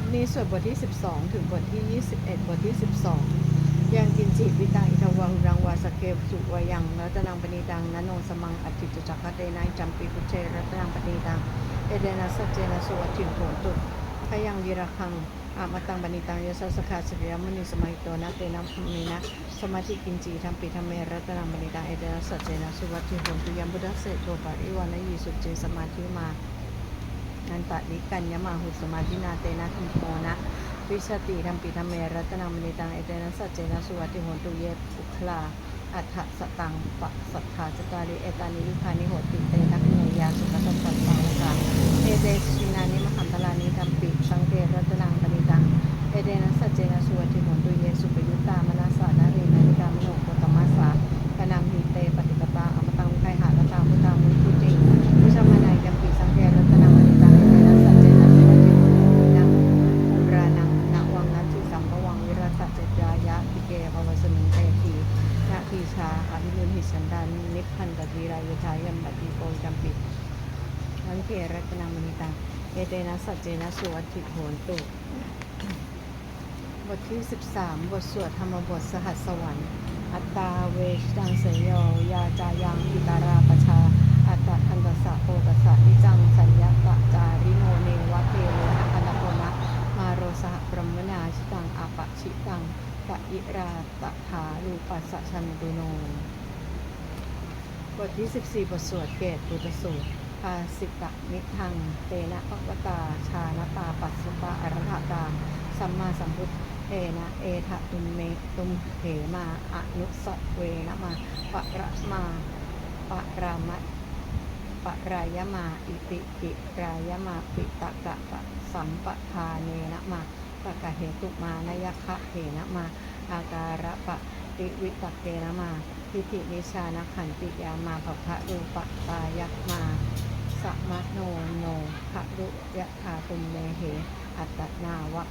ลิปนี้สวดบทที่ 12 ถึงบทที่ 21 บทที่ 12 ยังกินจิวิตังอิทวาหุรังวาสเกสุวายังรัตนังปณีตังนโนสมังอธิจจักขเตนัยจัมปีกุเชรัตนังปณีตัง เอเดนัสสเจนะสวัติโหตุพยังวีระคังอามตังปณีตังยสัสสขาสเกยมุนิสมัยโตนะเตนะมีนะสมาธิกินจีธรรมปีธรรมเมรัตนังปณีตังเอเดนัสสเจนะสวัติโหตุยัมบุตเสโตปาริวานยีสุเจสมาธิมา นันตะนิกัญญมาหุสมาธินาเตนะธรรมโมนะวิสติธรรมปิธรรมเมรัตนามณิตังเอเตนะสัจเจนะสุวัติโหตุเยปุคลาอัฏฐสตังปะสัทธาจตาริเอตานิยุคานิโหติเตนะเนยาสุขตัสสัตตังกาเอเตชินานิมหันตลานิธรรมปิสังเกรัตนังปณิตังเอเตนะสัจเจนะสุวัติโหตุเยสุปยุตตามนาสานาเรนานิกามโนโกตมัสสากนามหิเตปฏิปตาอมตังวิไคหาลตามุตามุตุติมุชมานายกัมปิสังเกรัตนังปณิตังเอเตนะสัจเจนะสุวัติโหนตุนัง อุรานังนวังนันทิสัมภวังวิรัตเจจายะพิเกภวสมิงเตทีนาทีชาอภิรุณหิสันดานนิพพันตวีรายทายัมปติโกจัมปิวันเกรัตนามณิตังเอเตนะ สัจเจนะสุวัติโหนตุบทที่ 13 บทสวดธรรมบทสหัสสวรรค์ อัตตาเวชตังเสยโยยาจายังปิตาราปชา อัตตะทันตสะโปกัสสะนิจังสัญญะตะจาริโนเนวะเทโลนะอนาโปนะมาโรสหปรมนาชิตังอาปะชิตังกะอิราตะถาลูปัสสะชันตุโน บทที่ 14 บทสวดเกตปุตตสูตร ภาสิกะนิทัง เตนะปะวตา ชาณตา ปัสสุปะอรหตา สัมมาสัมพุทเอนะเอทะตุมเมตุมเหมาอนุสะเวนะมาปะระมาปะรามะปะรายมา อิติกิรายมาปิตะกะปะสัมปะทาเนนะมาปะกะเหตุมานยคะเหนะมา อาการะปะติวิตะเกนะมาทิฏฐินิชานขันติยามาภพะรูปะตายักมา สัมมโนโนภะรุยะธาตุมเมเห อัตตนาวะ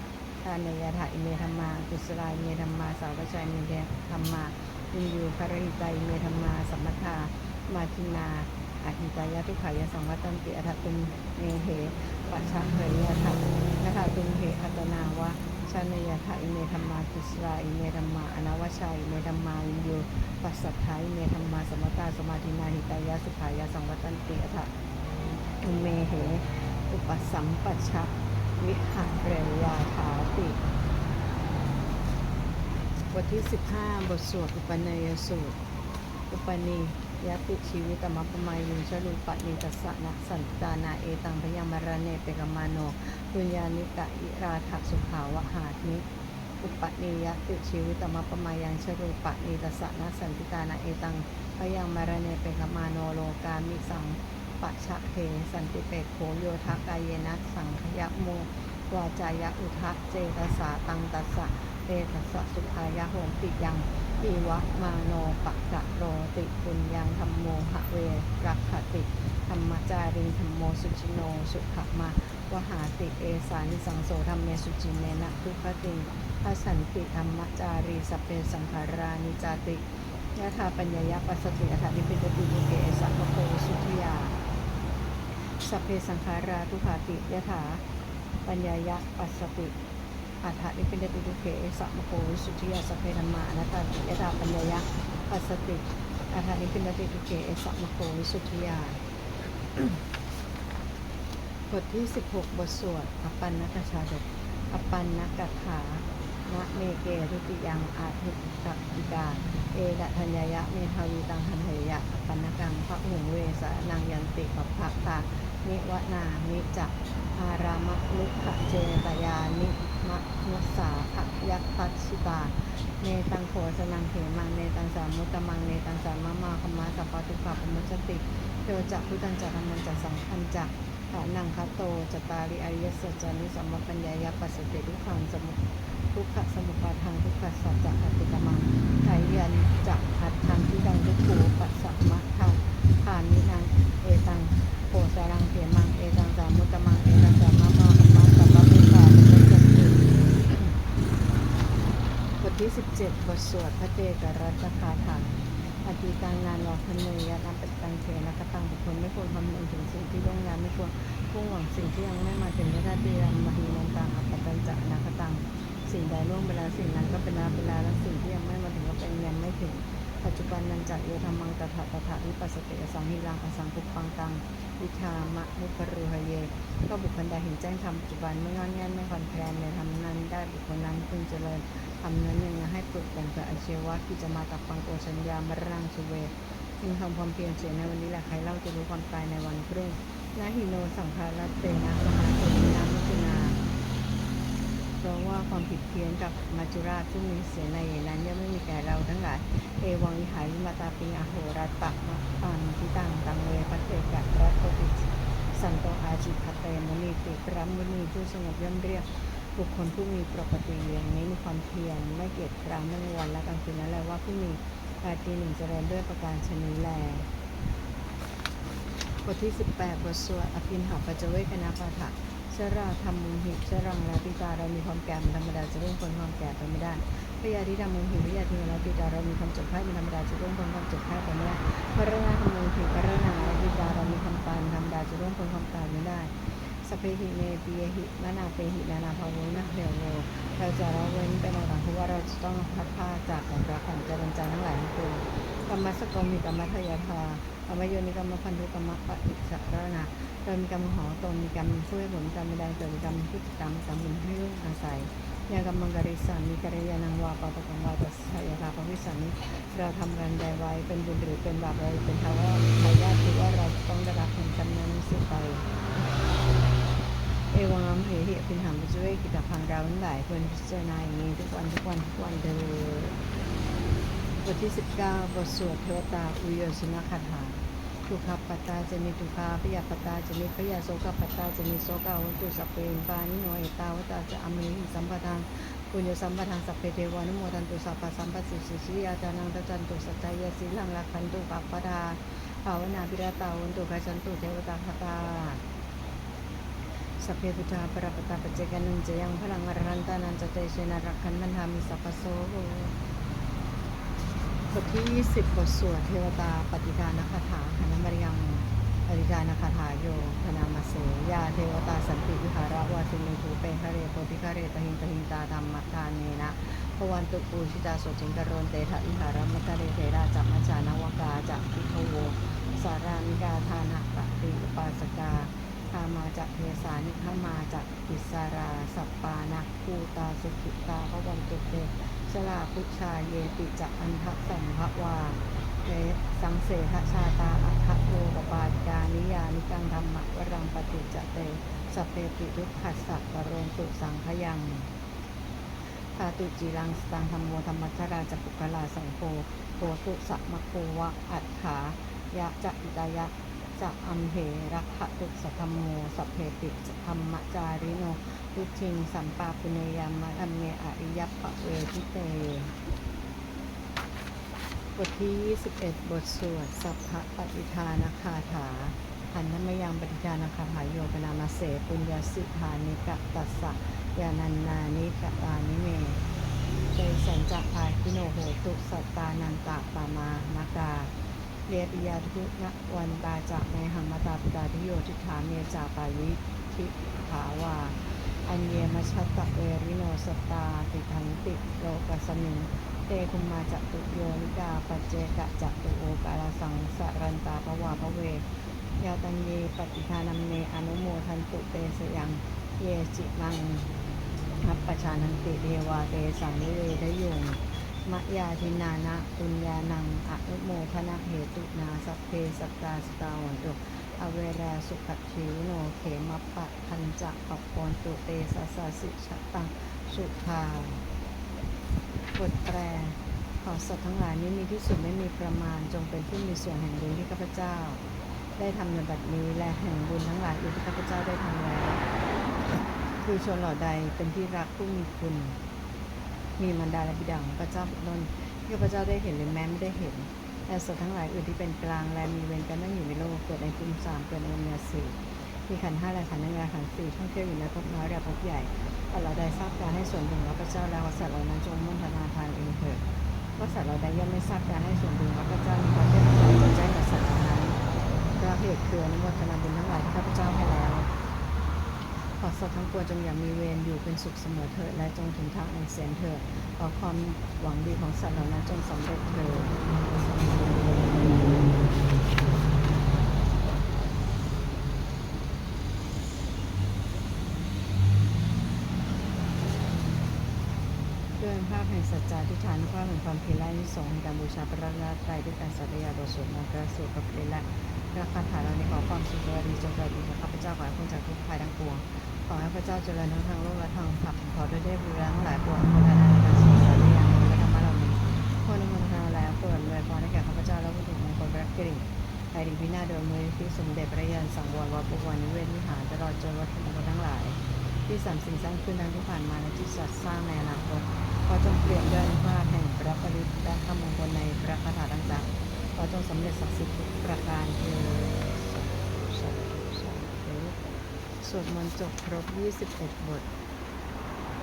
ทานยถาอิเมธรรมากุศลายเมธรรมาสาวชัยเมธรรมาวินยูคารหิตายเมธรรมาสัมมทามาทินาอหิตายะทุกขายะสังวัตันติอัตตุมเมเหปัจฉะเหยยะทัยะถาตุมเหอัตนาวะชานยถาอิเมธรรมากุศลายเมธรรมาอนาวชัยเมธรรมาวินยูปัสสัทธายเมธรรมาสัมมตาสมาธินาหิตายะสุขายะสังวัตันติอัต ตุมเมเห อุปสัมปัชชะวิหารเรยาถาติ บทที่ 15 บทสวดอุปนยสูตร อุปนิยติชีวิตมัปปมายุงชลุปะนิตัสสะนะสันตานาเอตังพยังมารเนเปกมาโนปุญญานิกะอิราถสุขาวหานิอุปนิยติชีวิตมัปปมายังชลุปะนิตัสสะนะสันติตานาเอตังพยังมารเนเปกมาโนโลกามิสัง ปัจฉะเทสันติเปกโขโยทากายเยนะสังขยะโมวาจายะอุทะเจตสาตังตัสสะเตตัสสะสุขายะโหติยังอีวะมาโนปักกะโรติปุญญังธรรมโมหะเวรักขติธรรมจาริงธรรมโมสุจิโนสุขมาวหาติเอสานิสังโสธรรมเมสุจิเนนะทุกติพระสันติธรรมจารีสพเพสังขารานิจาติยะธาปัญญายะปัสสติอัฏฐานิปิตติเกสัมโคสุทยา สัพเพสังขาราทุขาติยะถา ปัญญายะปัสสติอัฏฐนิพินติทุเขสัมโควิสุทธิยาสัพเพธรรมานัตตติยถาปัญญายะปัสสติอัฏฐนิพินติทุเขสัมโควิสุทธิยาบทที่ 16 บทสวดอปันนกชาดกอปันนกถานะเมเกรุติยังอาทิตักิกา เอดะธัญญายะเมทาวีตังหันเหยะอปันนกังพระหุงเวสะนังยันติปัปภะตา นิวนานิจักอารามะลุขเจตยานิมะนุสาภยัคตัชิตาเนตังโขสนังเขมังเนตังสามุตมังเนตังสามะมาคมาสัพพะทุกขะปมุจติโยจักพุทธันจักธรรมันจักสังฆันจักขานังคัตโตจตาริอริยสัจจานิสัมมปัญญายะปัสสติทุกขังสมุทุกขะสมุปาทังทุกขะสัจจะติกมังไทยันจักหัดทังที่ดังทุกขูปัสสัมมะทังฐานินังเอตัง โพสารังเถมังเอตังสามุตตมังเอตังสามามาคัมมัสสัพพะทุกขาปุจจติบทที่17บเจ็ดบทสวดพระเตกรัตคาถาอธิตังนานรอพเนยยะนับปตังเทนะกตังบุคคลไม่ควรคำนึงถึงสิ่งที่ล่วงงานไม่ควรพุ่งหวังสิ่งที่ยังไม่มาถึงยถาเตียมมหินันตังอัปปัญจะนาคตังสิ่งใดล่วงไปแล้วสิ่งนั้นก็เป็นลาเป็นลาและสิ่งที่ยังไม่มาถึงก็เป็นยังไม่ถึง ปัจจุบันนันจะโยธรรมังตถาตถาวิปัสสติอสังหิรังอสังคุปังกังวิชามะมุปรุหเยก็บุคคลใดเห็นแจ้งธรรมปัจจุบันไม่งอนแง่นไม่คอนแคลนในธรรมนั้นได้บุคคลนั้นพึงเจริญทำนั้นยังให้ปลุกแต่งเกิดอาชีวะที่จะมาตักฟังตัวชัญญามรังสุเวจึงทำความเพียรเสียในวันนี้แหละใครเล่าจะรู้ความตายในวันพรุ่งนาหิโนสังขารเตนะมหาสมินามุตุนา เพราะว่า ความผิดเพี้ยนกับมัจจุราชซึ่งมีเสียในนั้นย่อมไม่มีแก่เราทั้งหลาย เอวังอิหาริมาตาปิงอโหรัตตะมะปังทิตังตังเวพัเตกะรัตโตปิสันโตอาจิพัตเตมุนีติพระมุนีผู้สงบย่อมเรียกบุคคลผู้มีปกติอย่างนี้มีความเพียรไม่เกียจคร้านไม่วันและกลางคืนนั้นแหละว่าผู้มีราตรีหนึ่งเจริญด้วยประการชนีแลบทที่ 18 บทสวดอภินหาปัจเวกนาปาฐะ ชราธรรมมุหิชรังลาปิตาเรามีความแก่เป็นธรรมดาจะร่วงพ้นความแก่ไปไม่ได้พยาธิธรรมมุหิพยาธิลาปิตาเรามีความเจ็บไข้เป็นธรรมดาจะร่วงพ้นความเจ็บไข้ไปไม่ได้พระนาธรรมมุหิพระนาลาปิตาเรามีความตายเป็นธรรมดาจะร่วงพ้นความตายไม่ได้สเพหิเมปีหินานาเปหินานาภาวุนะเหียวโวเราจะละเว้นไปในหลังเพราะว่าเราจะต้องพัดผ้าจากของรักของเจริญใจทั้งหลายทั้งปวง กรรมสกมีกรรมทยาทากรรมโยนิกรรมพันธุกรรมปฏิสารณะเรามีกรรมหอตนมีกรรมช่วยผลกรรมใดเกิดมีกรรมพฤติกรรมกรรมบุญให้ร่วมอาศัยยากรรมังกริสามีกริยานังวาปะปะกังวาตัสสยาทาภวิสันเราทำกันใดไว้เป็นบุญหรือเป็นบาปเราเป็นทาวาทายาทถือว่าเราต้องได้รับผลกรรมนั้นสืบไปเอวังอัมเหหิพินหัมปจุเวกิตาพังเราทั้งหลายควรพิจารณาอย่างนี้ทุกวันทุกวันทุกวันเดิน บทที่ 19 บทสวดเทวตาอุโยชนะคาถาทุกขปัตตาจะมีทุกขาพยาปัตตาจะมีพยาโสกปัตตาจะมีโสกาวัตุสัพเพปานิโนเอตาวตาจะอมริหิสัมปทานปุญญสัมปทานสัพเพเทวานุโมทันตุสัพพะสัมปัสสิสิสิยาจานังตจันตุสัจจยสีลังลักขันตุปัปปดาภาวนาพิรตาวันตุกัจันตุเทวตาคตาสัพเพพุทธาปรปตาปัจเจกันันจะยังพลังอรหันตานันจะเตเชนะรักขันมันธามิสัพพโส บทที่ 20 บทสวดเทวตาปฏิทารนคาถาหันมริยังปฏิทารนคาถาโยธนามาเสยาเทวตาสันติวิหารวาสิเมทูเปคะเรโพธิคะเรตหิงตหิงตาธรรมทานเนนะพวันตุปูชิตาสจิงกรณเตถะวิหารมคะเรเทราจักมัจานวกาจักพิทโวสารามิกาทานะปฏิอุปาสกาขามาจากเทสานิขามาจากอิสารา สัปปานะภูตาสุขิตาพระวันตุเต ชลาพุชาเยติจะอันทะสัมภวาเตสังเสหชาตาอัคโลกปาจานิยานิกังธรรมะวรังปฏิจเตสพเปติทุกขัสสะปโรนตุสังขยังพาตุจีรังสตังธรรมโมธรรมัชราจปุกลาสังโฆโพตุสัมโควะอัฏฐายะจะอิตายะจะอัมเหรักขตุสัทธมโมสัพเพติธรรมจาริโน ทุทิงสัมปาปุเนยามะอัมเมอริยัปปะเวทิเต บทที่ 21 บทสวด สัพพะปฏิทานคาถาหันนมยังปฏิทานคาถาโยกนามาเสปุญญาสิธานิกะตัสสะยานันนานิกะตานิเมเตสัญจะอาคิโนโหตุสัตตานันตะปามามากาเรียปิยาทุนวันตาจากในหัมมตาปิตาทิโยทิฐาเมจาปายิทิถาวา อันเยมชัตตะเวริโนสตตาติทันติโลกัสมิงเตคุมมาจัตุโยนิกาปัจเจกะจัตุโอกาลสังสรันตาภวาภเวยาตันเยปฏิทานัมเนอนุโมทันตุเตสยังเยจิมังอัปปชานันติเทวาเตสังนิเวทยงมะยาทินานะปุญญานังอนุโมทนาเหตุนาสัพเพสัตตาสตาวันตุ อเวราสุขชิวโนเขมปะทันจะปปอนตุเตสสสสิชะตังสุภาบทแปลขอสัตว์ทั้งหลายนี้มีที่สุดไม่มีประมาณจงเป็นผู้มีส่วนแห่งบุญที่ข้าพเจ้า ได้ทำในบัดนี้และแห่งบุญทั้งหลายอื่นที่ข้าพเจ้าได้ทำแล้วคือชนเหล่าใดเป็นที่รักผู้มีคุณ มีมารดาและบิดาของพระเจ้าเป็นต้นที่ข้าพเจ้าได้เห็นหรือแม้ไม่ได้เห็น และสัตว์ทั้งหลายอื่นที่เป็นกลางและมีเวรกันนั่งอยู่ในโลกเกิดในภูมิสามเกิดในเมียสี่มีขันห้าและขันธ์ในงาขันธ์สี่ท่องเที่ยวอยู่ในภพน้อยและภพใหญ่แต่เราใดทราบการให้ส่วนบุญของพระเจ้าแล้วสัตว์เหล่านั้นจงมุ่งธนาทานเองเถิดว่าสัตว์เราใดย่อมไม่ทราบการให้ส่วนบุญของพระเจ้ามีความเทพเจ้าจะแจ้งกับสัตว์เหล่านั้นพระเหตุคืออนุโมทนาบุญทั้งหลายที่ข้าพเจ้าให้แล้ว ขอสัตว์ทั้งปวงจงอย่ามีเวรอยู่เป็นสุขเสมอเถิดและจงถึงทางอันเสียนเถิดขอความหวังดีของสัตว์เหล่านั้นจงสำเร็จเถิดด้วยภาพแห่งสัจจะที่ฐานภาพแห่งความเพียรและนิสงการบูชาพระรัตนตรัยด้วยการสัตยาบทสวดมนต์พระสูตรพระเพลและ พระคาถาเหล่านี้ขอความสุขและดีจงเกิดดีแก่ข้าพเจ้าขอให้พ้นจากทุกภัยทั้งปวง ขอให้พระเจ้าเจริญทั้งทางโลกและทางธรรมขอด้วยเทพบุรีทั้งหลายปวงคนละนานการศึกษารียนและธรรมะเหล่านี้คนในเมืองทางแล้วเปิดเลยพรให้แก่ข้าพเจ้าและผู้ถูกมงคลระกริ่งไทยดีพินาโดยมือที่สมเด็จพระยานสังวรวัดปวันนิเวศวิหารตลอดจนวัตถุมงคลทั้งหลาย ที่สรรสิ่งสร้างขึ้นทั้งที่ผ่านมาและที่จะสร้างในอนาคตขอจงเปลี่ยนด้วยอนุภาพแห่งพระปริตและคำมงคลในพระคาถาต่างๆ อจงสำเร็จศักดิ์สิทธิ์ทุกประการเถิดสาธุสาธุสาธุสวดมนต์จบครบ 21 บท